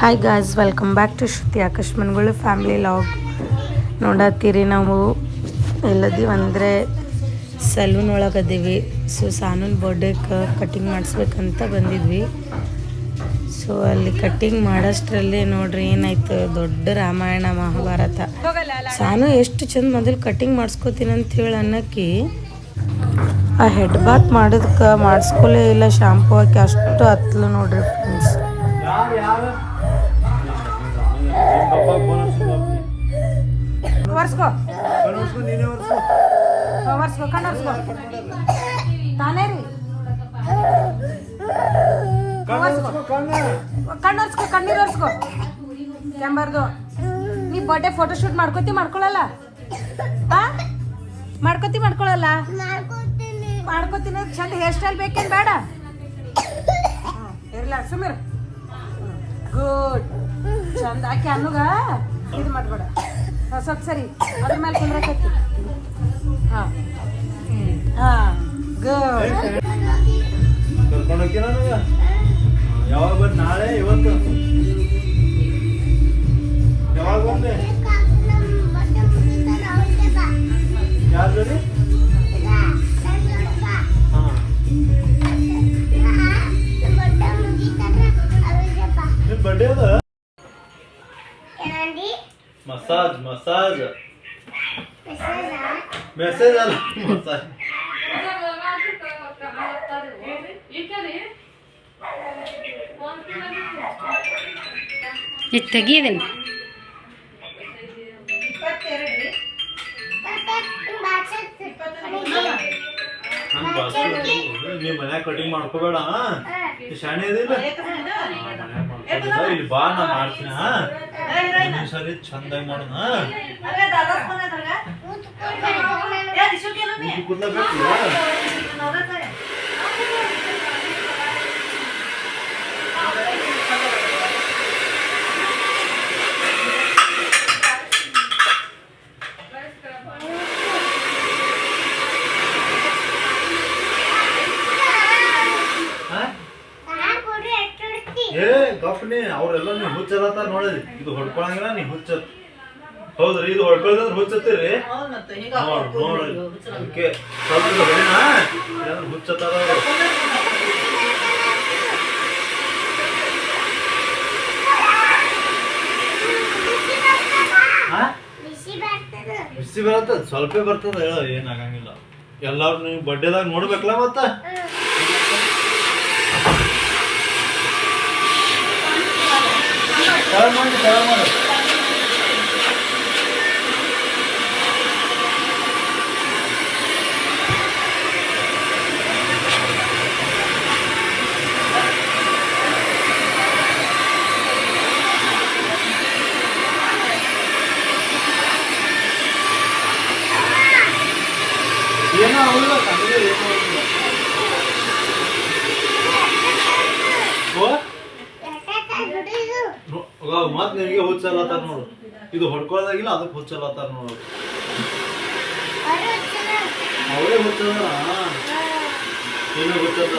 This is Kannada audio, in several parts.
Hi guys welcome back to Shruti ಆಕಸ್ಮನ್ಗಳು family vlog ನೋಡತ್ತೀರಿ ನಾವು ಎಲ್ಲದೀವಿ ಅಂದರೆ ಸಲೂನ್ ಒಳಗೆ ಅದೀವಿ. ಸೊ ಸಾನೂನ್ ಬರ್ಡೇಗೆ ಕಟಿಂಗ್ ಮಾಡಿಸ್ಬೇಕಂತ ಬಂದಿದ್ವಿ. ಸೊ ಅಲ್ಲಿ ಕಟ್ಟಿಂಗ್ ಮಾಡೋಷ್ಟರಲ್ಲಿ ನೋಡ್ರಿ ಏನಾಯ್ತು? ದೊಡ್ಡ ರಾಮಾಯಣ, ಮಹಾಭಾರತ. ಸಾನು ಎಷ್ಟು ಚಂದ ಮೊದಲು ಕಟಿಂಗ್ ಮಾಡಿಸ್ಕೋತೀನಿ ಅಂತ ಹೇಳಿ ಅನ್ನಕ್ಕೆ ಆ ಹೆಡ್ ಬಾತ್ ಮಾಡೋದಕ್ಕೆ ಮಾಡಿಸ್ಕೊಲೇ ಇಲ್ಲ. ಶಾಂಪೂ ಹಾಕಿ ಅಷ್ಟು ಹತ್ತಲು ನೋಡ್ರಿ ಫ್ರೆಂಡ್ಸ್ ಒರ್ಸ್ಕೋ ಒರ್ಸ್ಕೋ ಕಣ್ಣು ಒರ್ಸ್ಕೋ ತಾನೇ ರೀ ಕಣ್ಣು ಒರ್ಸ್ಕೋ ಕಣ್ಣೀರು ಒರ್ಸ್ಕೋ ಕ್ಯಾಂಬರ್ದು ನೀ ಬರ್ಡೇ ಫೋಟೋ ಶೂಟ್ ಮಾಡ್ಕೋತಿ ಮಾಡ್ಕೊಳಲ್ಲ ಹಾ ಮಾಡ್ಕೋತಿ ಮಾಡ್ಕೊಳಲ್ಲ ಮಾಡ್ಕೋತೀನಿ ಚಂದ ಹೇರ್ ಸ್ಟೈಲ್ ಬೇಕೇನು ಬೇಡ ಇರಲ್ಲ ಸುಮೀರ್ ಗುಡ್ ಚಂದ. ಆಕೆ ಅನ್ನುಗ ಇದು ಮಾಡ್ಬೇಡ. ಸ್ವಲ್ಪ ಸರಿ. ಅದ್ರ ಮೇಲೆ ಕುಂದ್ರಕತ್ತಿ ಹಾ. ಹಾಂ ಗುಡ್ ಯಾವಾಗ ಬಂದ್ ನಾಳೆ, ಇವತ್ತು? ಯಾವಾಗ ಬಂದೆ? ಯಾರ ನಿನ್ ಬರ್ಡೇ ಅದ? ಮಸಾಜ್ ಮಸಾಜ್ ಮೆಸೇಜ್ ಅಲ್ಲ ಮಸಾಜ್ ಇದು ತೆಗಿಯೋದೇನು? ನೀ ಮನ್ಯಾಗ ಕಟಿಂಗ್ ಮಾಡ್ಕೋಬೇಡ ಶಾಣೆ ಇದಿಲ್ಲ ಇಲ್ಲಿ. ಬಾ ನಾ ಮಾಡ್ತೀನಿ ಸರಿ ಚಂದಾಗಿ ಮಾಡೋಣ. ಕೂದ್ಲಬೇಕು ಹಾ ಏ ಗಪ್ನಿ ಅವ್ರೆಲ್ಲ ನೀವು ನೋಡಿದ್ರಿ. ಇದು ಹೊಡ್ಕೊಳಂಗಿಲ್ಲ ನೀವು ಹುಚ್ಚ ಹೌದ್ರಿ ಇದು ಹೊಡ್ಕೊಳ್ದಂದ್ರೆ ಹುಚ್ಚತ್ತೀರಿ. ನೋಡ್ ನೋಡ್ರಿ ಅದಕ್ಕೆ ಸ್ವಲ್ಪ ಹೊಡಿನಾ. ಹುಚ್ಚತ್ತಾರ? ಬಿಸಿ ಬರ್ತದ ಸ್ವಲ್ಪ ಬರ್ತದ ಹೇಳ ಏನಾಗಂಗಿಲ್ಲ ಎಲ್ಲಾರು ನೀವು ಬಡ್ಡೆದಾಗ ನೋಡ್ಬೇಕಲ್ಲ ಮತ್ತ? ತಳ ಮಾಡಿ ತಳ ಮಾಡು ಏನೋ ಅವಳಿಲ್ಲ ಕಣ್ಣಿಗೆ ಏನೋ ಅವಳಿಲ್ಲ ಓ ಮತ್ ನಿನಗೆ ಹುಚ್ಚಲ್ಲತ್ತಾರ ನೋಡು. ಇದು ಹೊಡ್ಕೊಳ್ಳೋದಾಗಿಲ್ಲ ಅದಕ್ಕೆ ಹುಚ್ಚಲ್ಲತ್ತಾರ ನೋಡು. ಅವರೇ ಹುಚ್ಚಲ್ಲ. ಏನೋ ಹುಚ್ಚದ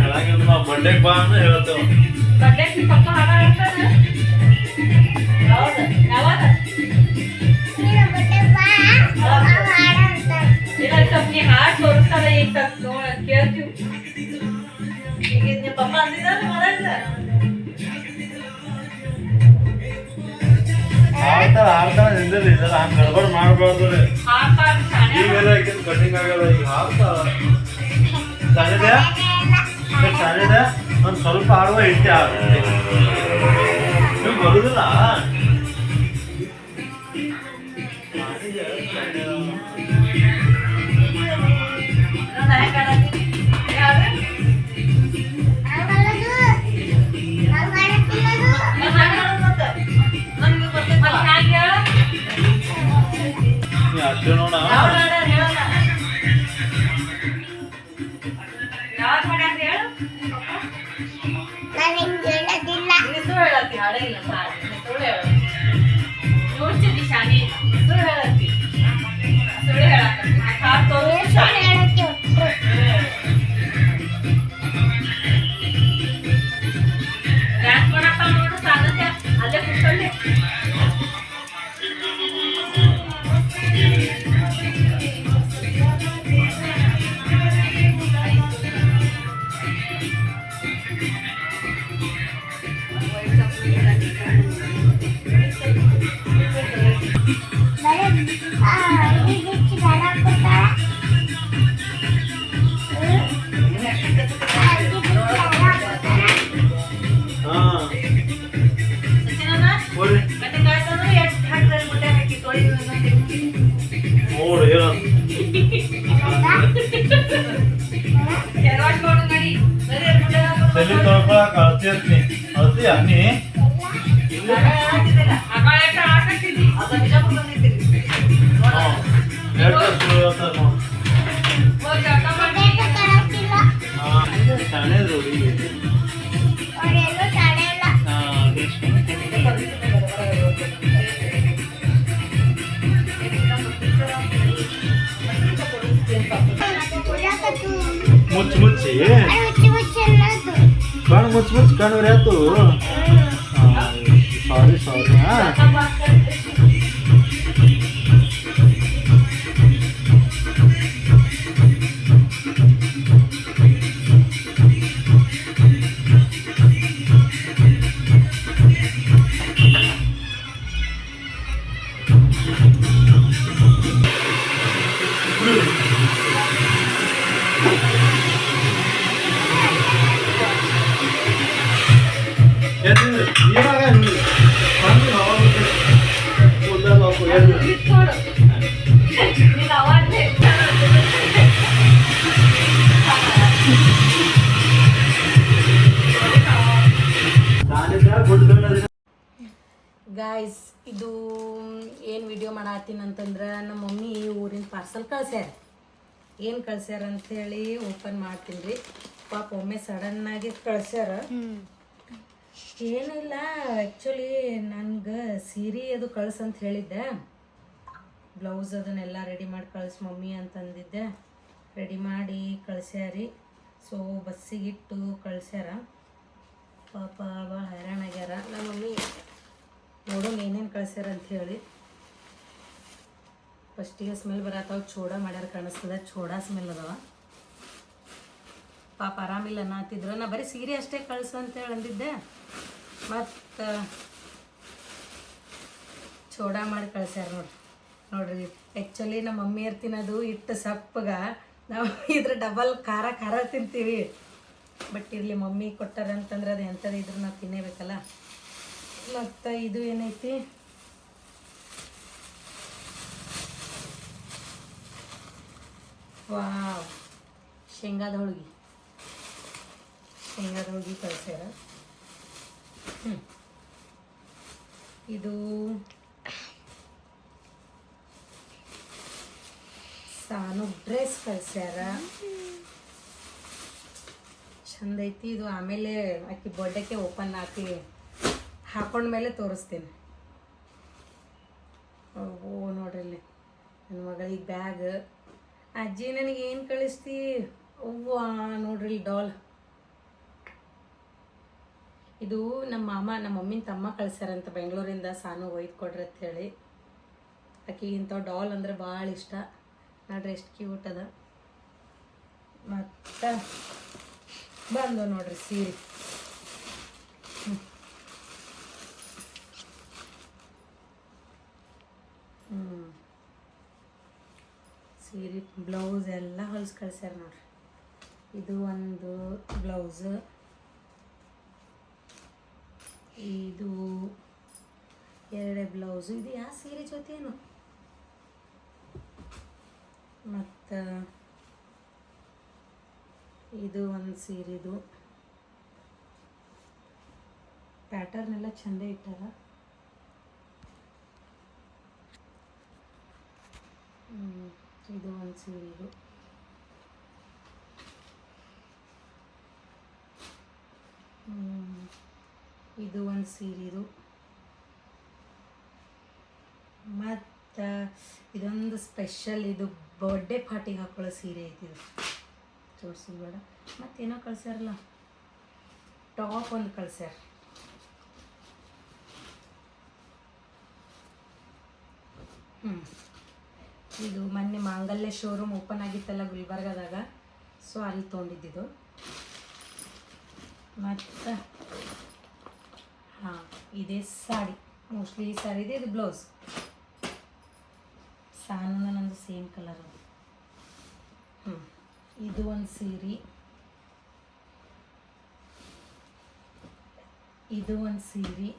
ಹೇಳಂಗಿಲ್ಲ ನಾವು ಬಂಡೆಗೆ ಬಾ ಅಂತ ಹೇಳ್ತೇವೆ ಆಡ್ತಾರ ಆಡ್ತಾರ ನಿಂದಿರ್ಲಿ ಇದೆಲ್ಲ ಹಂಗೆ ಗಡ್ಬಡ್ ಮಾಡಬಾರ್ದು ರೀ ಈಗೆಲ್ಲ ಆಕಿನ ಕಟಿಂಗ್ ಆಗಲ್ಲ ಈಗ ಹಾಕ್ತಾರ ಸಾನಿದೆ ಸಾನಿದೆ ಒಂದು ಸ್ವಲ್ಪ ಆಡುವ ಇಟ್ಟೆ ಆಡ ನೀವು ಬರುದಿಲ್ಲ. Yo no nada. Ahora. ಅಳ್ತಿ ಅಳ್ತಿ ಅನ್ನಿ ಶಾಣೆದ್ರು ಹುಡುಗಿ ಹಾ ಮುಚ್ಚಿ ಮುಚ್ಚಿ ಕಣ್ಣು ಮುಚ್ಚಿ ಮುಚ್ಚಿ ಕಣ್ಣು ಆಯ್ತು ಸಾರಿ ಸಾರಿ ಹಾ. ಗಾಯ್ಸ್ ಇದು ಏನು ವಿಡಿಯೋ ಮಾಡತ್ತೀನಿ ಅಂತಂದ್ರೆ ನಮ್ಮ ಮಮ್ಮಿ ಊರಿನ ಪಾರ್ಸಲ್ ಕಳ್ಸ್ಯಾರ. ಏನು ಕಳ್ಸ್ಯಾರ ಅಂಥೇಳಿ ಓಪನ್ ಮಾಡ್ತೀನಿ ರೀ ಪಾಪ ಒಮ್ಮೆ ಸಡನ್ನಾಗಿ ಕಳ್ಸ್ಯಾರ. ಏನಿಲ್ಲ ಆ್ಯಕ್ಚುಲಿ ನನ್ಗೆ ಸೀರೆ ಅದು ಕಳ್ಸಂತ ಹೇಳಿದ್ದೆ. ಬ್ಲೌಸ್ ಅದನ್ನೆಲ್ಲ ರೆಡಿ ಮಾಡಿ ಕಳಿಸಿ, ಮಮ್ಮಿ ಅಂತಂದಿದ್ದೆ. ರೆಡಿ ಮಾಡಿ ಕಳಿಸ್ಯಾರಿ. ಸೊ ಬಸ್ಸಿಗೆ ಇಟ್ಟು ಕಳಿಸ್ಯಾರ. ಪಾಪ ಭಾಳ ಹೈರಾಣಾಗ್ಯಾರ ನಮ್ಮ ಮಮ್ಮಿ ನೋಡೋಣ ಏನೇನು ಕಳಿಸ್ಯಾರ ಅಂತ ಹೇಳಿ. ಫಸ್ಟಿಗೆ ಸ್ಮೆಲ್ ಬರತ್ತಾವ, ಚೋಡ ಮಾಡ್ಯಾರ ಕಾಣಿಸ್ತದ. ಚೋಡ ಸ್ಮೆಲ್ ಅದಾವ. ಪಾಪ ಆರಾಮಿಲ್ಲ ಅನ್ನತ್ತಿದ್ರು ನಾ ಬರೀ ಸೀರೆ ಅಷ್ಟೇ ಕಳ್ಸು ಅಂತೇಳಿ ಅಂದಿದ್ದೆ. ಮತ್ತು, ಚೋಡ ಮಾಡಿ ಕಳಿಸ್ಯಾರ ನೋಡ್ರಿ ನೋಡ್ರಿ ಆ್ಯಕ್ಚುಲಿ ನಮ್ಮ ಮಮ್ಮಿಯರ್ ತಿನ್ನೋದು ಇಟ್ಟು ಸಪ್ಪಗ. ನಾವು ಇದ್ರ ಡಬಲ್ ಖಾರ ಖಾರ ತಿಂತೀವಿ. ಬಟ್ ಇರಲಿ ಮಮ್ಮಿ ಕೊಟ್ಟಾರ ಅಂತಂದ್ರೆ ಅದು ಎಂಥದ್ದು ಇದ್ರೂ ನಾವು ತಿನ್ನೇಬೇಕಲ್ಲ. ಮತ್ತು ಇದು ಏನೈತಿ? ವಾವ್, ಶೇಂಗಾದ ಹೋಳಿಗೆ. ಶೇಂಗಾದ ಹೋಳಿಗೆ ಕಳಿಸ್ಯಾರ. ಹ್ಞೂ ಇದು ಸಾನು ಡ್ರೆಸ್ ಕಳ್ಸ್ಯಾರ. ಚಂದ ಐತಿ ಇದು. ಆಮೇಲೆ ಆಕಿ ಬರ್ಡೇಗೆ ಓಪನ್ ಹಾಕಿ ಹಾಕೊಂಡ್ಮೇಲೆ ತೋರಿಸ್ತೀನಿ. ಓ ನೋಡ್ರಿ ನನ್ನ ಮಗಳಿಗೆ ಬ್ಯಾಗ್ ಅಜ್ಜಿ, ನನಗೆ ಏನು ಕಳಿಸ್ತಿ? ಅವ್ವ, ನೋಡ್ರಿ ಡಾಲ್ ಇದು ನಮ್ಮ ಮಾಮ ನಮ್ಮ ಮಮ್ಮಿನ ತಮ್ಮ ಕಳ್ಸ್ಯಾರಂತ ಬೆಂಗಳೂರಿಂದ ಸಾನು ಒಯ್ದು ಕೊಡ್ರಿ ಅಂತ ಹೇಳಿ ಆಕಿ ಇಂಥ ಡಾಲ್ ಅಂದ್ರೆ ಭಾಳ ಇಷ್ಟ. ನೋಡ್ರಿ ಎಷ್ಟು ಕ್ಯೂಟ್ ಅದ. ಮತ್ತು ಬಂದು ನೋಡ್ರಿ ಸೀರೆ. ಹ್ಞೂ ಸೀರೆ, ಬ್ಲೌಸ್ ಎಲ್ಲ ಹೊಲ್ಸ್ ಕಳ್ಸ್ಯಾರ ನೋಡ್ರಿ. ಇದು ಒಂದು ಬ್ಲೌಸ್. ಇದು ಎರಡೇ ಬ್ಲೌಸು. ಇದು ಯಾವ ಸೀರೆ ಜೊತೆನು ಮತ್ತು ಇದು ಒಂದು ಸೀರೆದು. ಪ್ಯಾಟರ್ನ್ ಎಲ್ಲ ಚಂದ ಇಟ್ಟಾರ ಇದು ಒಂದು ಸೀರೆದು. ಇದು ಒಂದು ಸೀರೆದು. ಮತ್ತು ಇದೊಂದು ಸ್ಪೆಷಲ್ ಇದು ಬರ್ಡೇ ಪಾರ್ಟಿಗೆ ಹಾಕೊಳ್ಳೋ ಸೀರೆ ಐತಿ ಇದು. ತೋರಿಸೋದು ಬೇಡ. ಮತ್ತೇನೋ ಕಳ್ಸ್ಯಾರಲ್ಲ? ಟಾಪ್ ಒಂದು ಕಳ್ಸ್ಯಾರ. ಹ್ಞೂ ಇದು ಮೊನ್ನೆ ಮಾಂಗಲ್ಯ ಶೋರೂಮ್ ಓಪನ್ ಆಗಿತ್ತಲ್ಲ ಗುಲ್ಬರ್ಗದಾಗ. ಸೊ ಅಲ್ಲಿ ತೊಗೊಂಡಿದ್ದಿದ್ದು ಮತ್ತು? ಹಾಂ, ಇದೇ ಸಾಡಿ ಮೋಸ್ಟ್ಲಿ ಈ ಸಾರಿ ಇದೆ ಇದು ಬ್ಲೌಸ್ ಸಾನು ನಂದು ಸೇಮ್ ಕಲರ್ ಹ್ಞೂ ಇದು ಒಂದು ಸೀರೆ. ಇದು ಒಂದು ಸೀರೆ.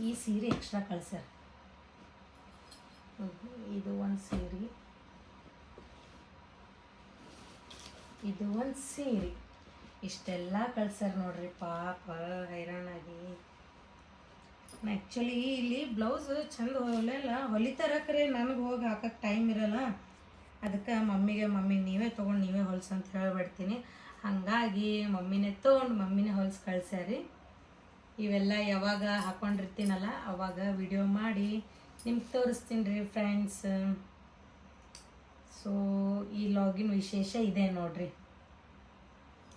ಈ ಸೀರೆ ಎಕ್ಸ್ಟ್ರಾ ಕಳ್ಸ್ಯಾರ. ಇದು ಒಂದು ಸೀರೆ. ಇದು ಒಂದು ಸೀರೆ. ಇಷ್ಟೆಲ್ಲ ಕಳ್ಸ್ಯಾರ ನೋಡ್ರಿ, ಪಾಪ, ಹೈರಾಣಾಗಿ. ಆ್ಯಕ್ಚುಲಿ ಇಲ್ಲಿ ಬ್ಲೌಸ್ ಚಂದ ಹೊಲೆಲ್ಲ ಹೊಲಿತಾರ ಕರೆ ನನಗೆ ಹೋಗಿ ಹಾಕಕ್ಕೆ ಟೈಮ್ ಇರಲ್ಲ. ಅದಕ್ಕೆ ಮಮ್ಮಿಗೆ, ಮಮ್ಮಿ ನೀವೇ ತೊಗೊಂಡು ನೀವೇ ಹೊಲ್ಸು ಅಂತ ಹೇಳ್ಬಿಡ್ತೀನಿ. ಹಾಗಾಗಿ ಮಮ್ಮಿನೇ ತೊಗೊಂಡು ಮಮ್ಮಿನೇ ಹೊಲ್ಸಿ ಕಳ್ಸ್ಯಾರಿ. ಇವೆಲ್ಲ ಯಾವಾಗ ಹಾಕೊಂಡಿರ್ತೀನಲ್ಲ, ಅವಾಗ ವಿಡಿಯೋ ಮಾಡಿ ನಿಮ್ಗೆ ತೋರಿಸ್ತೀನಿ ರೀ ಫ್ರೆಂಡ್ಸ್ ಸೊ ಈ ಲಾಗಿನ್ ವಿಶೇಷ ಇದೆ ನೋಡಿರಿ.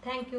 Thank you